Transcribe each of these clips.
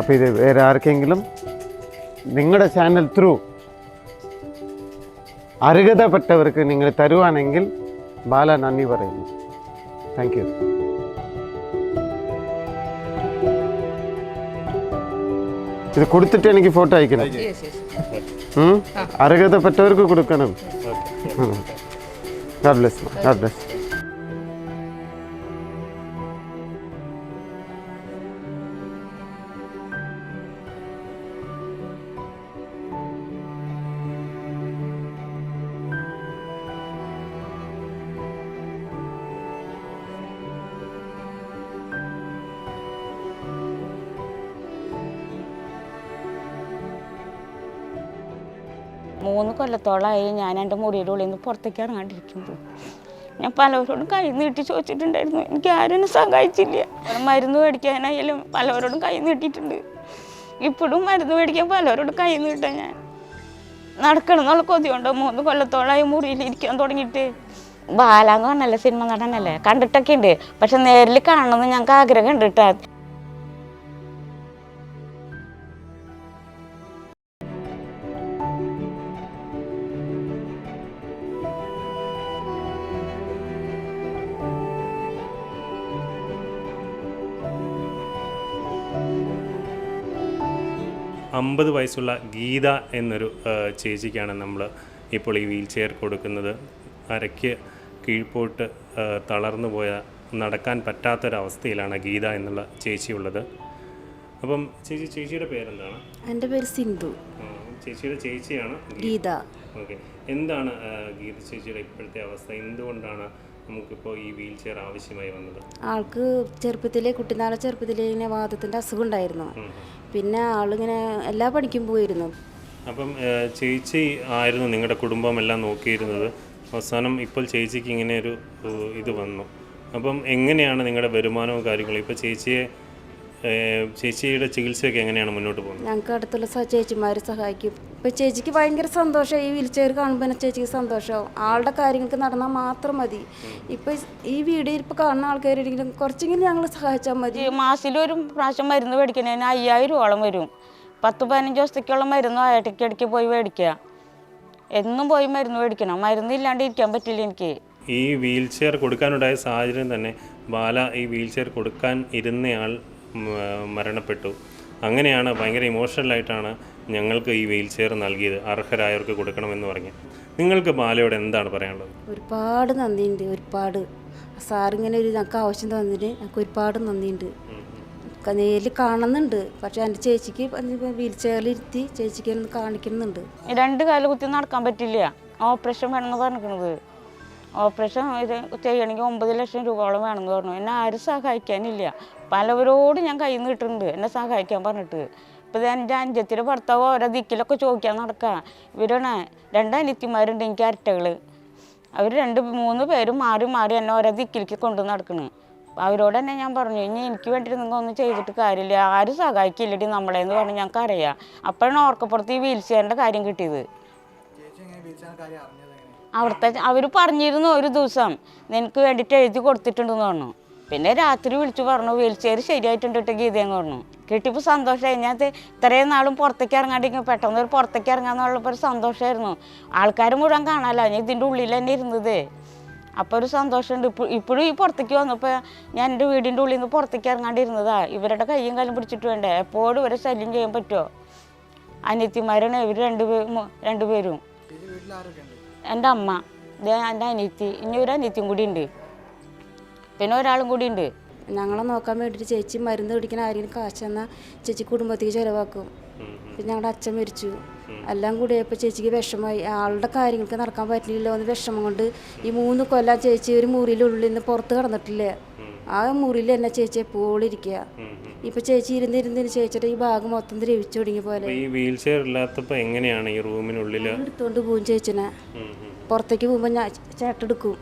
അപ്പോൾ ഇത് വേറെ ആർക്കെങ്കിലും നിങ്ങളുടെ ചാനൽ ത്രൂ അർഹതപ്പെട്ടവർക്ക് നിങ്ങൾ തരുവാണെങ്കിൽ ബാല നന്ദി പറയുന്നു. താങ്ക് യു ഇത് കൊടുത്തിട്ട് എനിക്ക് ഫോട്ടോ അയക്കണം? അർഹതപ്പെട്ടവർക്ക് കൊടുക്കണം. ഗാഡ് ബ്ലെസ് ഗാഡ് ബ്ലെസ് മൂന്ന് കൊല്ലത്തോളമായി ഞാൻ എന്റെ മുറിയുടെ ഉള്ളിൽ നിന്ന് പുറത്തേക്ക് ഇറങ്ങാണ്ടിരിക്കുമ്പോൾ. ഞാൻ പലവരോടും കൈ നീട്ടി ചോദിച്ചിട്ടുണ്ടായിരുന്നു എനിക്ക് ആരും സഹായിച്ചില്ല. മരുന്ന് മേടിക്കാനായാലും പലവരോടും കൈ നീട്ടിയിട്ടുണ്ട്. ഇപ്പോഴും മരുന്ന് മേടിക്കാൻ പലവരോടും കൈ നീട്ടാൻ ഞാൻ. നടക്കണം എന്നുള്ള കൊതിയുണ്ട് മൂന്ന് കൊല്ലത്തോളമായി മുറിയിൽ ഇരിക്കാൻ തുടങ്ങിയിട്ട്. ബാലാന്ന് പറഞ്ഞല്ലേ സിനിമ നടനല്ലേ? കണ്ടിട്ടൊക്കെ ഉണ്ട്. പക്ഷെ നേരിൽ കാണണമെന്ന് ഞങ്ങൾക്ക് ആഗ്രഹം ഉണ്ട് കേട്ടോ അമ്പത് വയസ്സുള്ള ഗീത എന്നൊരു ചേച്ചിക്കാണ് നമ്മൾ ഇപ്പോൾ ഈ വീൽ ചെയർ കൊടുക്കുന്നത്. അരയ്ക്ക് കീഴ്പോട്ട് തളർന്നു പോയ നടക്കാൻ പറ്റാത്തൊരവസ്ഥയിലാണ് ഗീത എന്നുള്ള ചേച്ചി ഉള്ളത് അപ്പം ചേച്ചി ചേച്ചിയുടെ പേരെന്താണ്? എന്റെ പേര് സിന്ധു. ചേച്ചിയുടെ ചേച്ചിയാണ് ഗീത. ഓക്കെ. എന്താണ് ഗീത ചേച്ചിയുടെ ഇപ്പോഴത്തെ അവസ്ഥ? എന്തുകൊണ്ടാണ് നമുക്കിപ്പോൾ ഈ വീൽ ചെയർ ആവശ്യമായി വന്നത്? ആൾക്ക് ചെറുപ്പത്തിലെ കുട്ടിനാളെ ചെറുപ്പത്തിലെ ഇങ്ങനെ വാദത്തിന്റെ അസുഖം ഉണ്ടായിരുന്നു. പിന്നെ ആളിങ്ങനെ എല്ലാ പണിക്കും പോയിരുന്നു. അപ്പം ചേച്ചി ആയിരുന്നു നിങ്ങളുടെ കുടുംബം എല്ലാം നോക്കിയിരുന്നത്. അവസാനം ഇപ്പോൾ ചേച്ചിക്ക് ഇങ്ങനെ ഒരു ഇത് വന്നു. അപ്പം എങ്ങനെയാണ് നിങ്ങളുടെ വരുമാനവും കാര്യങ്ങളും? ഇപ്പോൾ ചേച്ചിയെ ചേച്ചിയുടെ ചികിത്സയൊക്കെ എങ്ങനെയാണ് മുന്നോട്ട് പോകുന്നത്? ഞങ്ങൾക്ക് അടുത്തുള്ള ചേച്ചിമാർ സഹായിക്കും. ഇപ്പൊ ചേച്ചിക്ക് ഭയങ്കര സന്തോഷം ഈ വീൽചെയർ കാണുമ്പോൾ ചേച്ചിക്ക് സന്തോഷമാവും ആളുടെ കാര്യങ്ങൾക്ക് നടന്നാൽ മാത്രം മതി. ഇപ്പൊ ഈ വീഡിയോ ഇപ്പോൾ കാണുന്ന ആൾക്കാരെങ്കിലും കുറച്ചെങ്കിലും ഞങ്ങൾ സഹായിച്ചാൽ മതി. മാസത്തിലൊരു പ്രാവശ്യം മരുന്ന് മേടിക്കുന്നതിന് അയ്യായിരം രൂപയോളം വരും. പത്ത് പതിനഞ്ച് ദിവസത്തേക്കുള്ള മരുന്ന് ഇടയ്ക്കിടയ്ക്ക് ഇടയ്ക്ക് പോയി മേടിക്കുക. എന്നും പോയി മരുന്ന് മേടിക്കണം. മരുന്ന് ഇല്ലാണ്ട് ഇരിക്കാൻ പറ്റില്ല എനിക്ക്. ഈ വീൽ ചെയർ കൊടുക്കാനുണ്ടായ സാഹചര്യം തന്നെ ബാല ഈ വീൽ ചെയർ കൊടുക്കാൻ ഇരുന്നയാൾ മരണപ്പെട്ടു. അങ്ങനെയാണ് ഭയങ്കര ഇമോഷണലായിട്ടാണ് ഞങ്ങൾക്ക് ഈ വീൽ ചെയർ നൽകിയത്. അർഹരായവർക്ക് കൊടുക്കണമെന്ന് പറഞ്ഞ്. നിങ്ങൾക്ക് ബാലയോട് എന്താണ് പറയാനുള്ളത്? ഒരുപാട് നന്ദിയുണ്ട്. ഒരുപാട്. സാറിങ്ങനെ ഒരു ഞങ്ങൾക്ക് ആവശ്യം തന്നതിന് ഞങ്ങൾക്ക് ഒരുപാട് നന്ദിയുണ്ട്. നേരിൽ കാണുന്നുണ്ട്. പക്ഷെ എന്റെ ചേച്ചിക്ക് വീൽ ചെയറിലിരുത്തി ചേച്ചിക്ക് കാണിക്കുന്നുണ്ട്. രണ്ട് കാൽ കുത്തി നടക്കാൻ പറ്റില്ല. ഓപ്പറേഷൻ വേണമെന്ന് പറഞ്ഞിരിക്കണത്. ഓപ്പറേഷൻ ഇത് ചെയ്യണമെങ്കിൽ ഒമ്പത് ലക്ഷം രൂപയോളം വേണമെന്ന് പറഞ്ഞു. എന്നെ ആരും സഹായിക്കാനില്ല. പലവരോട് ഞാൻ കയ്യിൽ നിന്ന് കിട്ടുന്നുണ്ട് എന്നെ സഹായിക്കാൻ പറഞ്ഞിട്ട്. ഇപ്പം എന്റെ അഞ്ചത്തിന്റെ ഭർത്താവ് ഓരോ ദിക്കിലൊക്കെ ചോദിക്കാൻ നടക്കുക ഇവരാണ് രണ്ട് അനിത്യന്മാരുണ്ട് എനിക്ക് അരട്ടകൾ അവർ രണ്ട് മൂന്ന് പേരും മാറി മാറി എന്നെ ഓരോ ദിക്കിലേക്ക് കൊണ്ടു നടക്കണ്. അവരോട് തന്നെ ഞാൻ പറഞ്ഞു ഇനി എനിക്ക് വേണ്ടിയിട്ട് നിങ്ങൾ ഒന്നും ചെയ്തിട്ട് കാര്യമില്ല. ആരും സഹായിക്കില്ലടി നമ്മളെ എന്ന് പറഞ്ഞ് ഞങ്ങൾക്ക് അറിയാം അപ്പോഴാണ് ഓർക്കപ്പുറത്ത് ഈ വീൽ ചെയറിന്റെ കാര്യം കിട്ടിയത് അവിടുത്തെ അവർ പറഞ്ഞിരുന്നു ഒരു ദിവസം നിനക്ക് വേണ്ടിയിട്ട് എഴുതി കൊടുത്തിട്ടുണ്ടെന്ന് പറഞ്ഞു. പിന്നെ രാത്രി വിളിച്ചു പറഞ്ഞു വീൽ ചെയർ ശരിയായിട്ടുണ്ട് ഗീതയും പറഞ്ഞു. കിട്ടിയപ്പോൾ സന്തോഷമായി ഞാൻ ഇത് ഇത്രയും നാളും പുറത്തേക്ക് ഇറങ്ങാണ്ടിരിക്കും പെട്ടെന്ന് ഒരു പുറത്തേക്ക് ഇറങ്ങാന്നുള്ളപ്പോൾ ഒരു സന്തോഷമായിരുന്നു ആൾക്കാർ മുഴുവൻ കാണാമല്ലോ ഞാൻ ഇതിന്റെ ഉള്ളിൽ തന്നെ ഇരുന്നത്. അപ്പോൾ ഒരു സന്തോഷമുണ്ട്. ഇപ്പോൾ ഇപ്പോഴും ഈ പുറത്തേക്ക് വന്നപ്പോൾ ഞാൻ എന്റെ വീടിന്റെ ഉള്ളിൽ നിന്ന് പുറത്തേക്ക് ഇറങ്ങാണ്ടിരുന്നതാ. ഇവരുടെ കയ്യും കാലും പിടിച്ചിട്ട് വേണ്ടേ? എപ്പോഴും ഇവരെ ശല്യം ചെയ്യാൻ പറ്റുമോ അനിയത്തിമാരാണ് ഇവർ രണ്ടുപേരും. രണ്ടുപേരും എന്റെ അമ്മ ദേ എന്റെ അനിയത്തി ഇനി ഒരു അനിയത്തിയും കൂടി ഉണ്ട്. പിന്നെ ഒരാളും കൂടി ഉണ്ട്. ഞങ്ങളെ നോക്കാൻ വേണ്ടിയിട്ട് ചേച്ചി മരുന്ന് പിടിക്കുന്ന ആരെങ്കിലും കാശ് തന്നാൽ ചേച്ചി കുടുംബത്തേക്ക് ചിലവാക്കും. പിന്നെ ഞങ്ങളുടെ അച്ഛൻ മരിച്ചു. എല്ലാം കൂടി ഇപ്പോൾ ചേച്ചിക്ക് വിഷമമായി. ആളുടെ കാര്യങ്ങൾക്ക് നടക്കാൻ പറ്റില്ലല്ലോ എന്ന് വിഷമം കൊണ്ട് ഈ മൂന്ന് കൊല്ലം ചേച്ചി ഒരു മുറിയിലുള്ളിൽ നിന്ന് പുറത്ത് കടന്നിട്ടില്ല? ആ മുറിയിൽ തന്നെ ചേച്ചി എപ്പോഴും ഇരിക്കുക. ഇപ്പൊ ചേച്ചി ഇരുന്നിരുന്നതിന് ചേച്ചിയുടെ ഈ ഭാഗം മൊത്തം ദ്രവിച്ചു തുടങ്ങിയ പോലെ. ഈ വീൽ ചെയർ ഇല്ലാത്തപ്പോൾ എങ്ങനെയാണ് ഈ റൂമിനുള്ളിൽ എടുത്തോണ്ട് പോകും ചേച്ചിനെ. പുറത്തേക്ക് പോകുമ്പോ ഞാൻ ചേട്ടെടുക്കും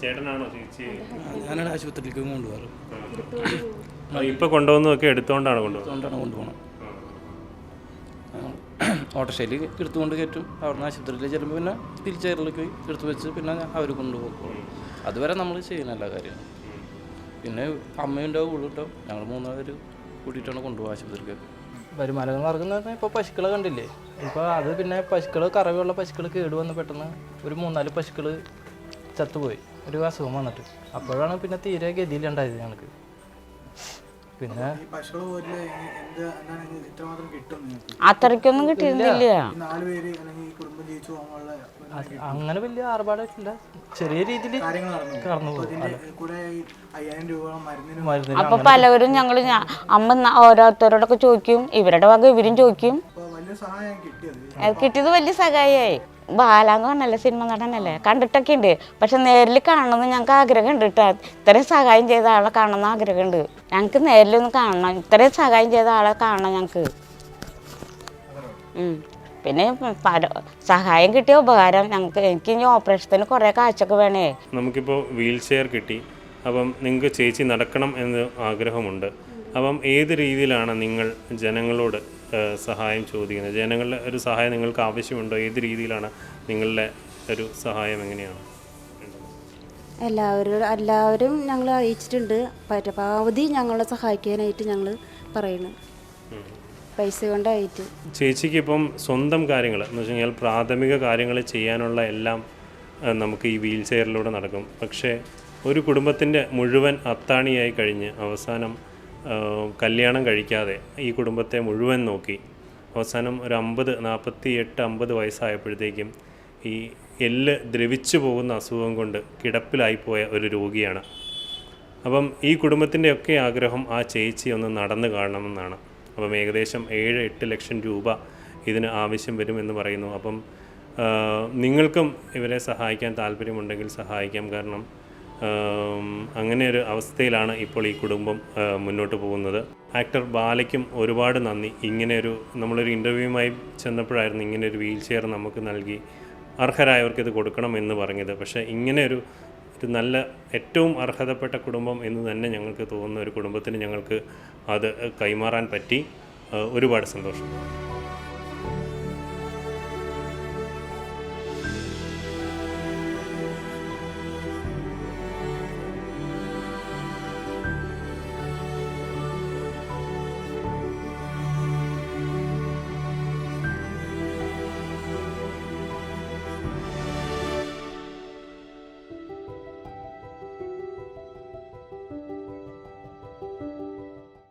ചേട്ടനാണോ ചേച്ചി? ഞാനാണ് ആശുപത്രിയിലേക്ക് കൊണ്ടുപോകാറ്. ഇപ്പൊ കൊണ്ടുവന്നതൊക്കെ എടുത്തോണ്ടാണ് കൊണ്ടുപോകുന്നത്? അതുകൊണ്ടാണ് കൊണ്ടുപോകണം. ഓട്ടോഷയിൽ എടുത്തുകൊണ്ട് കയറ്റും. അവിടുന്ന് ആശുപത്രിയിൽ ചെല്ലുമ്പോൾ പിന്നെ വീൽ ചെയറിലേക്ക് എടുത്തു വെച്ച് പിന്നെ അവർ കൊണ്ടുപോകും. അതുവരെ നമ്മൾ ചെയ്യുന്ന എല്ലാ കാര്യവും പിന്നെ അമ്മയുണ്ടാവും ഉള്ളുണ്ടാവും ഞങ്ങൾ മൂന്നാൽ പേര് കൂട്ടിയിട്ടാണ് കൊണ്ടുപോകുക ആശുപത്രിക്ക്. വരുമാനങ്ങൾ മാർഗം പറഞ്ഞാൽ ഇപ്പോൾ പശുക്കളെ കണ്ടില്ലേ? ഇപ്പോൾ അത് പിന്നെ പശുക്കൾ കറവയുള്ള പശുക്കൾ കേടുവന്ന് പെട്ടെന്ന് ഒരു മൂന്നാൽ പശുക്കൾ ചത്തുപോയി. ഒരു അസുഖം വന്നിട്ട്. അപ്പോഴാണ് പിന്നെ തീരെ ഗതിയിലുണ്ടായത് ഞങ്ങൾക്ക്. പിന്നെ അത്രയ്ക്കൊന്നും കിട്ടിയിരുന്നില്ല. അത് അങ്ങനെ വലിയ ആർഭാടമായിട്ടില്ല ചെറിയ രീതിയിൽ കാര്യങ്ങൾ നടന്നു കടന്നു അപ്പൊ പോകും പലവരും ഞങ്ങൾ അമ്മ ഓരോരുത്തരോടൊക്കെ ചോദിക്കും. ഇവരുടെ വക ഇവരും ചോദിക്കും. വലിയ സഹായം കിട്ടിയത്. അത് കിട്ടിയത് വലിയ സഹായമായി ബാലാന്ന് പറഞ്ഞല്ലേ സിനിമ നടനല്ലേ? കണ്ടിട്ടൊക്കെ ഉണ്ട്. പക്ഷെ നേരിൽ കാണണമെന്ന് ഞങ്ങൾക്ക് ആഗ്രഹമുണ്ട് കേട്ടോ ഇത്രയും സഹായം ചെയ്ത ആളെ കാണണമെന്ന് ആഗ്രഹമുണ്ട്. ഞങ്ങൾക്ക് നേരിലൊന്ന് കാണണം. ഇത്രയും സഹായം ചെയ്ത ആളെ കാണണം ഞങ്ങൾക്ക് ഉം. പിന്നെ സഹായം കിട്ടിയ ഉപകാരം. ഞങ്ങൾക്ക് എനിക്ക് ഇനി ഓപ്പറേഷത്തിന് കുറേ കാഴ്ചക്ക് വേണേ. നമുക്കിപ്പോൾ വീൽ ചെയർ കിട്ടി. അപ്പം നിങ്ങൾക്ക് ചേച്ചി നടക്കണം എന്ന് ആഗ്രഹമുണ്ട്. അപ്പം ഏത് രീതിയിലാണ് നിങ്ങൾ ജനങ്ങളോട് സഹായം ചോദിക്കുന്നത്? ജനങ്ങളുടെ ഒരു സഹായം നിങ്ങൾക്ക് ആവശ്യമുണ്ടോ? ഏത് രീതിയിലാണ് നിങ്ങളുടെ ഒരു സഹായം എങ്ങനെയാണ്? എല്ലാവരും എല്ലാവരും ഞങ്ങൾ അറിയിച്ചിട്ടുണ്ട്. പരമാവധി ഞങ്ങളെ സഹായിക്കാനായിട്ട് ഞങ്ങൾ പറയുന്നു. പൈസ കൊണ്ടായിട്ട്. ചേച്ചിക്ക് ഇപ്പം സ്വന്തം കാര്യങ്ങൾ എന്ന് വെച്ച് കഴിഞ്ഞാൽ പ്രാഥമിക കാര്യങ്ങൾ ചെയ്യാനുള്ള എല്ലാം നമുക്ക് ഈ വീൽ ചെയറിലൂടെ നടക്കും. പക്ഷേ ഒരു കുടുംബത്തിന്റെ മുഴുവൻ അത്താണിയായി കഴിഞ്ഞ് അവസാനം കല്യാണം കഴിക്കാതെ ഈ കുടുംബത്തെ മുഴുവൻ നോക്കി അവസാനം ഒരു അമ്പത് നാൽപ്പത്തി എട്ട് അമ്പത് വയസ്സായപ്പോഴത്തേക്കും ഈ എല്ല് ദ്രവിച്ചു പോകുന്ന അസുഖം കൊണ്ട് കിടപ്പിലായിപ്പോയ ഒരു രോഗിയാണ്. അപ്പം ഈ കുടുംബത്തിന്റെയൊക്കെ ആഗ്രഹം ആ ചേച്ചി ഒന്ന് നടന്നു കാണണമെന്നാണ്. അപ്പം ഏകദേശം ഏഴ് എട്ട് ലക്ഷം രൂപ ഇതിന് ആവശ്യം വരുമെന്ന് പറയുന്നു. അപ്പം നിങ്ങൾക്കും ഇവരെ സഹായിക്കാൻ താല്പര്യമുണ്ടെങ്കിൽ സഹായിക്കാം. കാരണം അങ്ങനെ ഒരു അവസ്ഥയിലാണ് ഇപ്പോൾ ഈ കുടുംബം മുന്നോട്ട് പോകുന്നത്. ആക്ടർ ബാലയ്ക്കും ഒരുപാട് നന്ദി. ഇങ്ങനെ ഒരു നമ്മളൊരു ഇന്റർവ്യൂവുമായി ചെന്നപ്പോഴായിരുന്നു ഇങ്ങനെ ഒരു വീൽ ചെയർ നമുക്ക് നൽകി അർഹരായവർക്ക് ഇത് കൊടുക്കണം എന്ന് പറഞ്ഞത്. പക്ഷേ ഇങ്ങനെ ഒരു നല്ല ഏറ്റവും അർഹതപ്പെട്ട കുടുംബം എന്ന് തന്നെ ഞങ്ങൾക്ക് തോന്നുന്ന ഒരു കുടുംബത്തിന് ഞങ്ങൾക്ക് അത് കൈമാറാൻ പറ്റി. ഒരുപാട് സന്തോഷം.